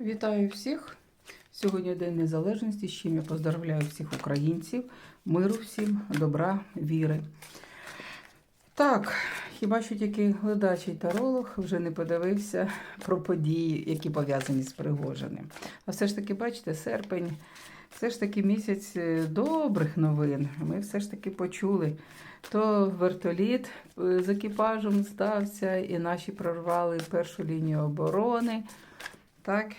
Вітаю всіх! Сьогодні День Незалежності, з чим я поздравляю всіх українців, миру всім, добра, віри. Так, хіба що тільки глядачий таролог вже не подивився про події, які пов'язані з Пригожиним. А все ж таки, бачите, серпень, все ж таки місяць е, добрих новин. Ми все ж таки почули. То вертоліт е, з екіпажем стався, і наші прорвали першу лінію оборони. Так,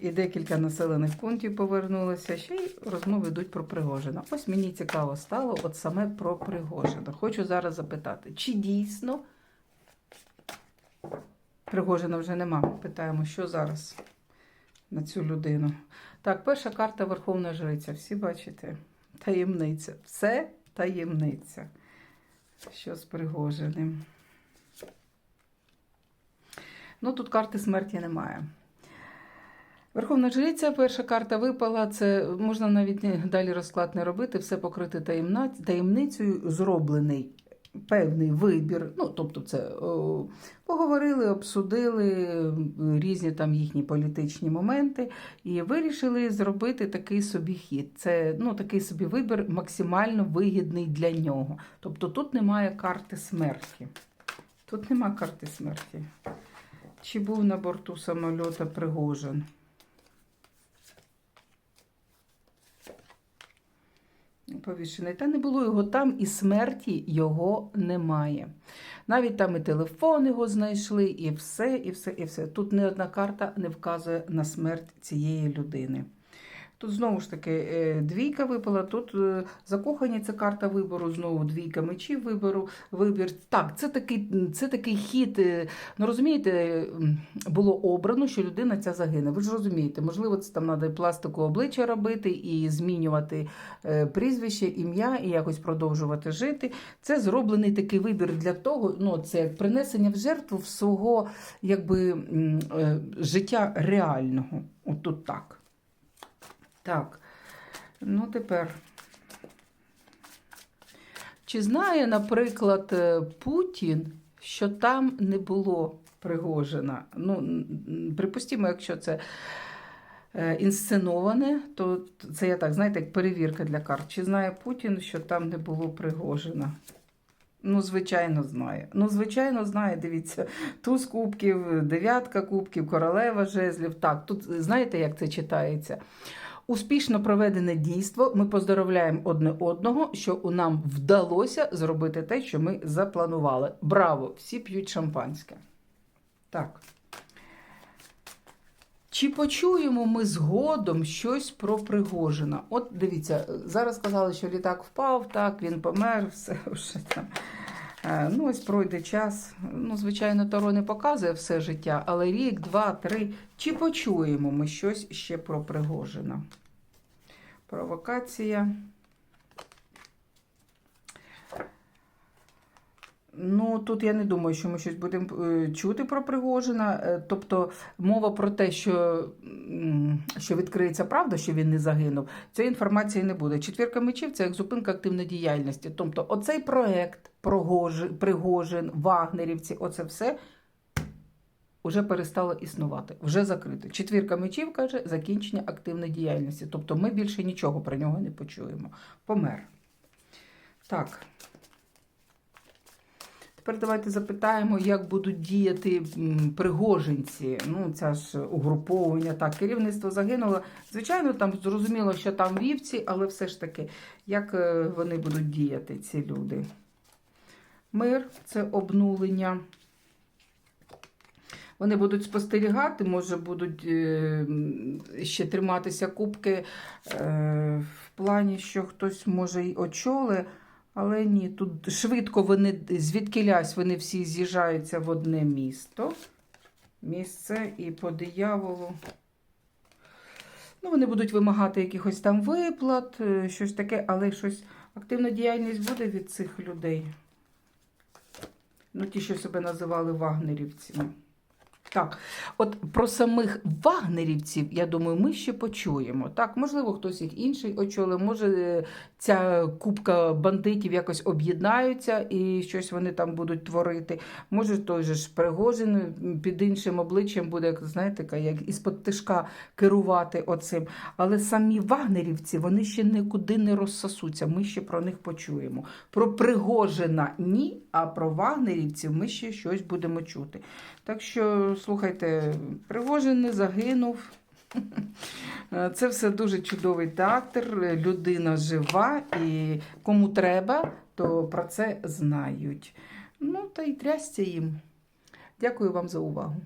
і декілька населених пунктів повернулося. Ще й розмови йдуть про Пригожина. Ось мені цікаво стало, от саме про Пригожина. Хочу зараз запитати, чи дійсно Пригожина вже нема? Питаємо, що зараз на цю людину. Так, перша карта Верховна Жриця. Всі бачите? Таємниця. Все таємниця. Що з Пригожиним? Ну, тут карти смерті немає. Верховна жриця, перша карта випала. Це можна навіть далі розклад не робити, все покрити таємна, таємницею, зроблений певний вибір. Ну, тобто, це о, поговорили, обсудили різні там їхні політичні моменти і вирішили зробити такий собі хід. Це ну, такий собі вибір максимально вигідний для нього. Тобто тут немає карти смерті. Тут немає карти смерті. Чи був на борту самольота Пригожин? Повішений. Та не було його там, і смерті його немає. Навіть там і телефон його знайшли, і все, і все, і все. Тут не одна карта не вказує на смерть цієї людини. Тут знову ж таки е, двійка випала. Тут е, закохані це карта вибору, знову двійка мечів вибору, вибір. Так, це такий, це такий хід. е, Ну розумієте, було обрано, що людина ця загине. Ви ж розумієте, можливо, це там треба і пластику обличчя робити, і змінювати прізвище, ім'я, і якось продовжувати жити. Це зроблений такий вибір для того, ну це як принесення в жертву в свого якби, життя реального. От тут так. Так, ну тепер. Чи знає, наприклад, е, Путін, що там не було Пригожина? Ну, м, якщо це е, інсценоване, то це я так, знаєте, як перевірка для карт. Чи знає Путін, що там не було Пригожина? Ну, звичайно, знає. Ну, звичайно, знає, дивіться, туз кубків, дев'ятка кубків, королева жезлів. Так, тут знаєте, як це читається? Успішно проведене дійство. Ми поздоровляємо одне одного, що у нам вдалося зробити те, що ми запланували. Браво! Всі п'ють шампанське. Так. Чи почуємо ми згодом щось про Пригожина? От дивіться, зараз сказали, що літак впав, так, він помер, все вже там. Е, Ну, ось пройде час. Ну, звичайно, Таро не показує все життя, але рік, два, три. Чи почуємо ми щось ще про Пригожина? Провокація. Тут я не думаю, що ми щось будемо е, чути про Пригожина. Е, Тобто мова про те, що, що відкриється правда, що він не загинув, цієї інформації не буде. Четвірка мечів це як зупинка активної діяльності. Тобто, оцей проект Пригожин, Вагнерівці, оце все вже перестало існувати, вже закрито. Четвірка мечів каже закінчення активної діяльності. Тобто ми більше нічого про нього не почуємо. Помер. Так. Тепер давайте запитаємо, як будуть діяти м, пригожинці. Ну, це ж угруповання. Так, керівництво загинуло. Звичайно, там зрозуміло, що там вівці, але все ж таки, як е, вони будуть діяти, ці люди? Мир це обнулення. Вони будуть спостерігати, може, будуть е, ще триматися кубки е, в плані, що хтось може й очоли. Але ні, тут швидко вони звідкилясь вони всі з'їжджаються в одне місто. Місце і по дияволу. Ну, вони будуть вимагати якихось там виплат, е, щось таке, але щось активна діяльність буде від цих людей. Ну, ті, що себе називали вагнерівцями. Так, от про самих вагнерівців, я думаю, ми ще почуємо. Так, можливо, хтось їх інший очолив, може е, ця купка бандитів якось об'єднаються і щось вони там будуть творити. Може, той же ж Пригожин під іншим обличчям буде, як знаєте, як із-под тишка керувати оцим. Але самі вагнерівці вони ще нікуди не розсосуться. Ми ще про них почуємо. Про Пригожина ні, а про вагнерівців ми ще щось будемо чути. Так що, слухайте, Пригожин не загинув. Це все дуже чудовий театр, людина жива, і кому треба, то про це знають. Ну, та й трясся їм. Дякую вам за увагу.